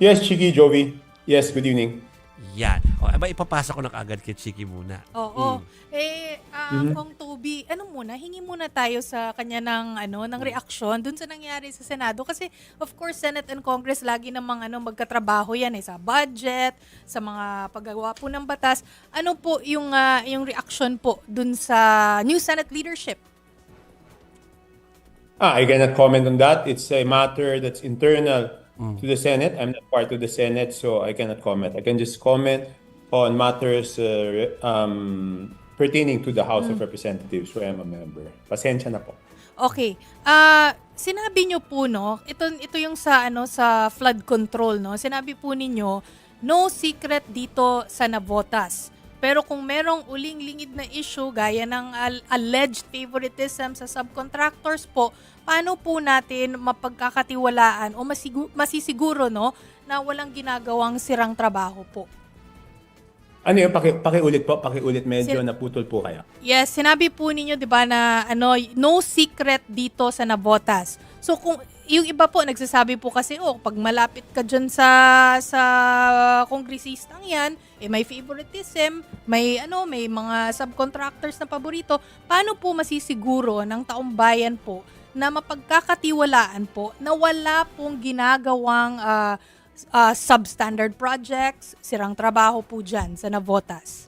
Yes, Chiki, Jovi. Yes, good evening. Yan. O, aba, ipapasa ko na kaagad kay Chiki muna. Oo. Mm. Eh, ah, Kong Toby, ano muna, hingi muna tayo sa kanya ng, ano, ng reaksyon dun sa nangyari sa Senado. Kasi, of course, Senate and Congress, lagi namang ano, magkatrabaho yan eh, sa budget, sa mga paggawa po ng batas. Ano po yung, ah, yung reaction po dun sa new Senate leadership? Ah, I cannot comment on that. It's a matter that's internal to the Senate. I'm not part of the Senate, so I cannot comment. I can just comment on matters uh, um, pertaining to the House of Representatives where I'm a member. Pasensya na po. Okay. Ah, sinabi niyo po no, ito ito yung sa ano sa flood control no. Sinabi po ninyo no secret dito sa Navotas. Pero kung merong uling lingid na issue gaya ng al- alleged favoritism sa subcontractors po, paano po natin mapagkakatiwalaan o masigu- masisiguro no na walang ginagawang sirang trabaho po? Ano yun? Paki, pakiulit po, pakiulit. Medyo Sin- naputol po kaya. Yes, sinabi po ninyo 'di ba na ano, no secret dito sa Navotas. So kung yung iba po nagsasabi po kasi oh, pag malapit ka diyan sa sa kongresistang 'yan, eh may favoritism, may ano, may mga subcontractors na paborito. Paano po masisiguro ng taong bayan po na mapagkakatiwalaan po na wala pong ginagawang ah, ah, substandard projects, sirang trabaho po dyan sa Navotas?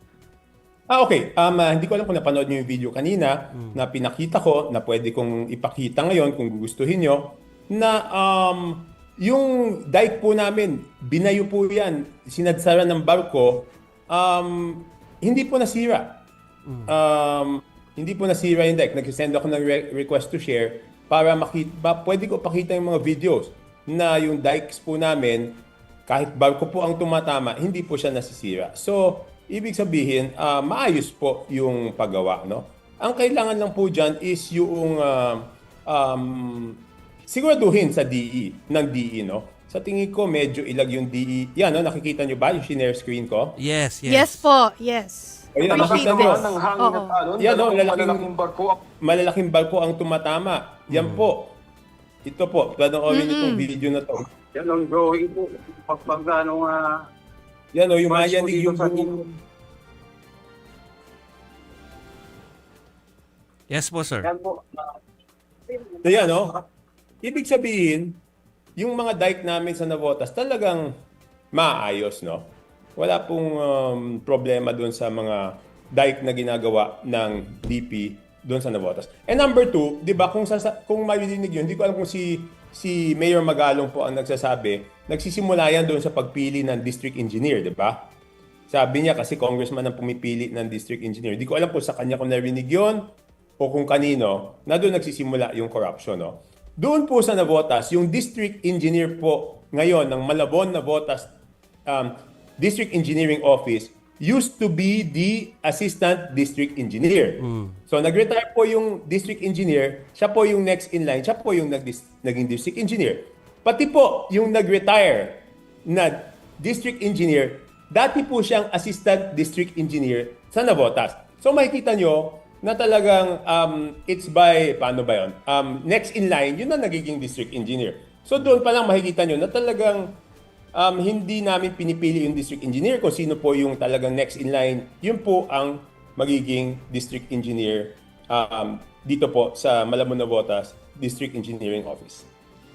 Ah, okay. Um, ah, hindi ko alam kung napanood niyo yung video kanina na pinakita ko na pwede kong ipakita ngayon kung gugustuhin nyo na um, yung dike po namin, binayo po yan, sinadsara ng barko, um, hindi po nasira. Um, hindi po nasira yung dike. Nag-send ako ng re- request to share para makita, ba, pwede ko pakita yung mga videos na yung dikes po namin, kahit barko po ang tumatama, hindi po siya nasisira. So, ibig sabihin, ah, maayos po yung paggawa. No? Ang kailangan lang po dyan is yung ah, um, siguraduhin sa DE, ng DE. No? Sa tingin ko, medyo ilag yung DE. Yan, no? nakikita nyo ba yung share screen ko? Yes, Yes, yes. po, yes. Ayun, nakita mo, ng hangin Oo. at alon. Yan, no, dalawang lalaking- malalaking barko. malalaking barko ang tumatama. Yan po. Ito po, panoorin itong video na to. Yan ang drawing po. Pag pag ano nga, Yan o, yung mayanig yung sa buong Yes po, sir. Yan po. So yan, no? Ibig sabihin, yung mga dike namin sa Navotas talagang maayos, no? Wala pong um, problema doon sa mga dike na ginagawa ng DP doon sa Navotas. And number two, di ba, kung, sasa- kung marinig yun, hindi ko alam kung si, si Mayor Magalong po ang nagsasabi, nagsisimula yan doon sa pagpili ng district engineer, di ba? Sabi niya kasi congressman ang pumipili ng district engineer. Di ko alam kung sa kanya ko narinig yun o kung kanino na doon nagsisimula yung corruption. No? Doon po sa Navotas, yung district engineer po ngayon ng Malabon Navotas um, District Engineering Office used to be the assistant district engineer. So nag-retire po yung district engineer, siya po yung next in line, siya po yung nag naging district engineer. Pati po yung nag-retire na district engineer, dati po siyang assistant district engineer sa Navotas. So makikita nyo na talagang um, it's by, paano ba yun? Um, next in line, yun na nagiging district engineer. So doon pa lang makikita nyo na talagang um, hindi namin pinipili yung district engineer kung sino po yung talagang next in line. Yun po ang magiging district engineer um, dito po sa Malamon Navotas District Engineering Office.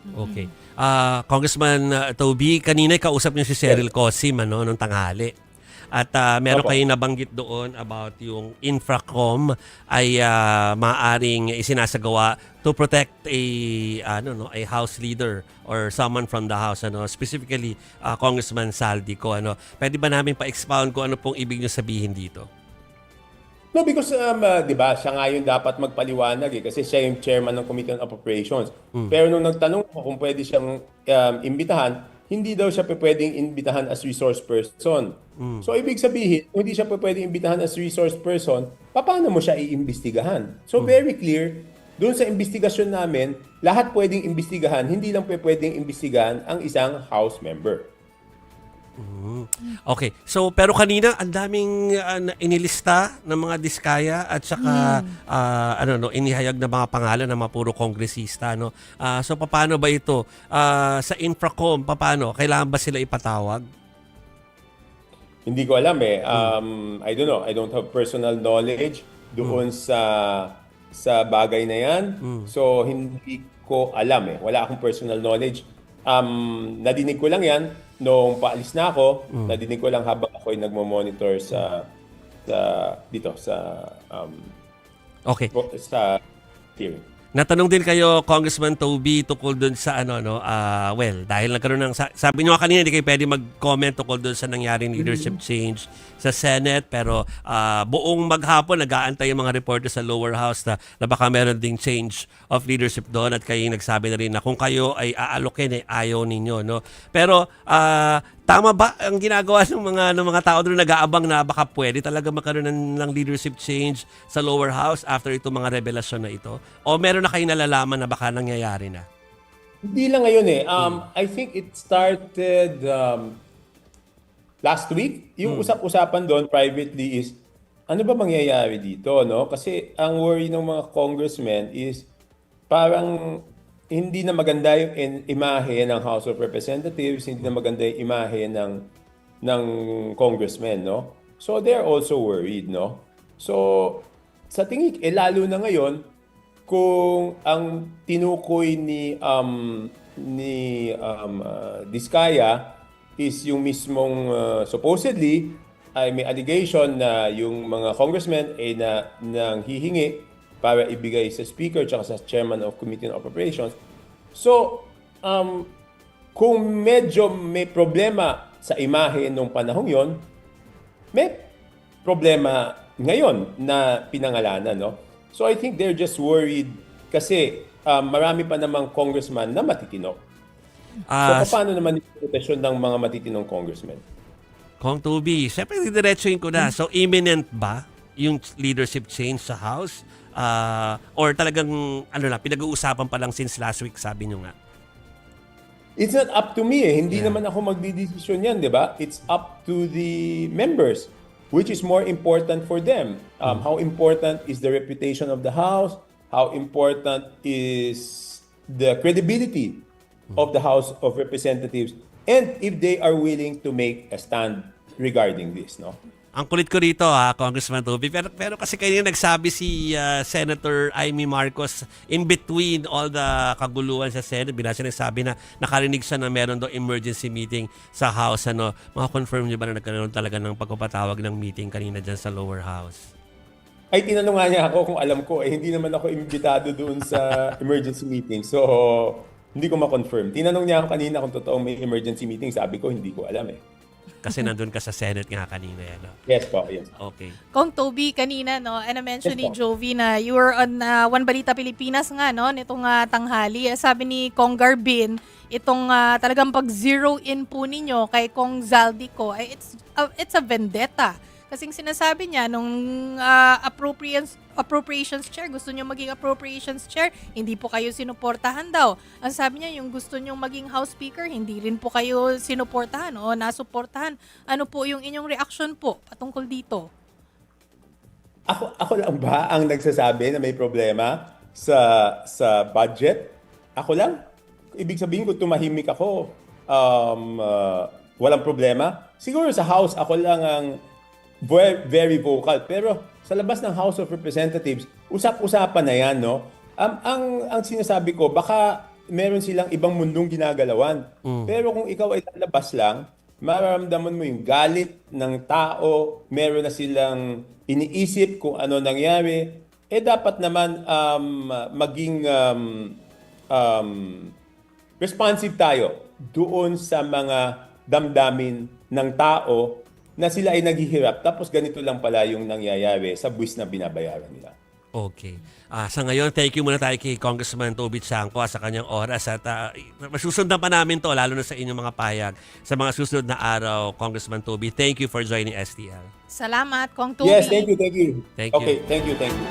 Okay. Ah, Congressman uh, Toby, kanina kausap niyo si Cheryl Cosim ano, nung tanghali. At ah, meron Opo. kayo nabanggit doon about yung infracom ay ah, maaring isinasagawa to protect a ano no a house leader or someone from the house ano specifically ah, Congressman Saldico ano pwede ba namin pa-expound kung ano pong ibig niyo sabihin dito No, because um, uh, 'di ba, siya nga yung dapat magpaliwanag eh kasi siya yung chairman ng Committee on Appropriations. Pero nung nagtanong ko kung pwede siyang um, imbitahan, hindi daw siya pwedeng imbitahan as resource person. So ibig sabihin, kung hindi siya pwedeng imbitahan as resource person, paano mo siya iimbestigahan? So very clear, doon sa investigasyon namin, lahat pwedeng imbestigahan, hindi lang pwedeng imbestigahan ang isang house member. Mm. Okay. So pero kanina ang daming na- inilista ng mga diskaya at saka ah, ano no inihayag na mga pangalan ng mga puro kongresista no. Ah, so paano ba ito Ah, sa Infracom paano kailangan ba sila ipatawag? Hindi ko alam eh. Um, I don't know. I don't have personal knowledge doon sa sa bagay na yan. So, hindi ko alam eh. Wala akong personal knowledge. Um, nadinig ko lang yan nung paalis na ako. Nadinig ko lang habang ako ay nagmo-monitor sa sa dito sa um, Okay. sa hearing. Natanong din kayo Congressman Toby tungkol dun sa ano no ah well dahil nagkaroon ng sa- sabi nga kanina hindi kayo pwede mag-comment tungkol dun sa nangyaring leadership change sa Senate pero ah, buong maghapon nag-aantay yung mga reporter sa lower house na, na baka meron ding change of leadership doon at kayo nagsabi na rin na kung kayo ay aalokin eh ayaw ninyo no? Pero ah, tama ba ang ginagawa ng mga ng mga tao doon nag-aabang na baka pwede talaga magkaroon ng, ng leadership change sa lower house after itong mga revelasyon na ito o meron na kayong nalalaman na baka nangyayari na Hindi lang ngayon eh. Um, I think it started um, last week. Yung usap-usapan doon privately is, ano ba mangyayari dito, no? Kasi ang worry ng mga congressmen is parang hindi na maganda yung imahe ng House of Representatives, hindi na maganda yung imahe ng ng congressmen, no? So they're also worried, no? So sa tingin, eh lalo na ngayon kung ang tinukoy ni um ni um uh, Diskaya is yung mismong uh, supposedly ay may allegation na yung mga congressmen ay na nang hihingi para ibigay sa speaker at sa chairman of committee on appropriations. So, um, kung medyo may problema sa imahe nung panahong yon, may problema ngayon na pinangalanan, no? So I think they're just worried kasi um, marami pa namang congressman na matitino. Ah, so paano naman yung ng mga matitinong congressmen? Kong Toby, syempre didiretsuhin ko na. So imminent ba yung leadership change sa House? Ah, or talagang ano na, pinag-uusapan pa lang since last week sabi nyo nga. It's not up to me eh. Hindi Yeah. naman ako magdidesisyon yan, di ba? It's up to the members. Which is more important for them? Um, How important is the reputation of the House? How important is the credibility of the House of Representatives? And if they are willing to make a stand regarding this, no? Ang kulit ko rito ha, Congressman Toby. Pero, pero kasi kanina nagsabi si ah, Senator Amy Marcos in between all the kaguluhan sa Senate, binasa niya nagsabi na nakarinig siya na meron daw emergency meeting sa House. Ano, makakonfirm niyo ba na nagkaroon talaga ng pagpapatawag ng meeting kanina dyan sa lower house? Ay, tinanong nga niya ako kung alam ko. Eh, hindi naman ako imbitado doon sa emergency meeting. So, hindi ko ma-confirm. Tinanong niya ako kanina kung totoo may emergency meeting. Sabi ko, hindi ko alam eh. Kasi nandun ka sa Senate nga kanina yan. No? Yes po, yes. Okay. Kong Toby kanina no, and na-mention Yes ni. Jovi na you were on uh, One Balita Pilipinas nga no nitong uh, tanghali. Eh, Sabi ni Kong Garbin, itong uh, talagang pag zero in po ninyo kay Kong Zaldico, it's uh, it's a vendetta. Kasing sinasabi niya nung uh, appropriations appropriations chair, gusto niyo maging appropriations chair, hindi po kayo sinuportahan daw. Ang sabi niya, yung gusto niyo maging house speaker, hindi rin po kayo sinuportahan o nasuportahan. Ano po yung inyong reaction po patungkol dito? Ako, ako lang ba ang nagsasabi na may problema sa sa budget? Ako lang. Ibig sabihin ko tumahimik ako. Um, uh, walang problema. Siguro sa House, ako lang ang very, very vocal. Pero sa labas ng House of Representatives, usap-usapan na yan, no? Um, ang, ang sinasabi ko, baka meron silang ibang mundong ginagalawan. Pero kung ikaw ay lalabas lang, mararamdaman mo yung galit ng tao, meron na silang iniisip kung ano nangyari, eh dapat naman um, maging um, um, responsive tayo doon sa mga damdamin ng tao na sila ay naghihirap tapos ganito lang pala yung nangyayari sa buwis na binabayaran nila. Okay. Ah, sa ngayon, thank you muna tayo kay Congressman Toby Chanco sa kanyang oras at uh, masusundan pa namin to lalo na sa inyong mga payag sa mga susunod na araw, Congressman Toby. Thank you for joining STL. Salamat, Kong Toby. Yes, thank you, thank you. Thank you. Okay, thank you, thank you.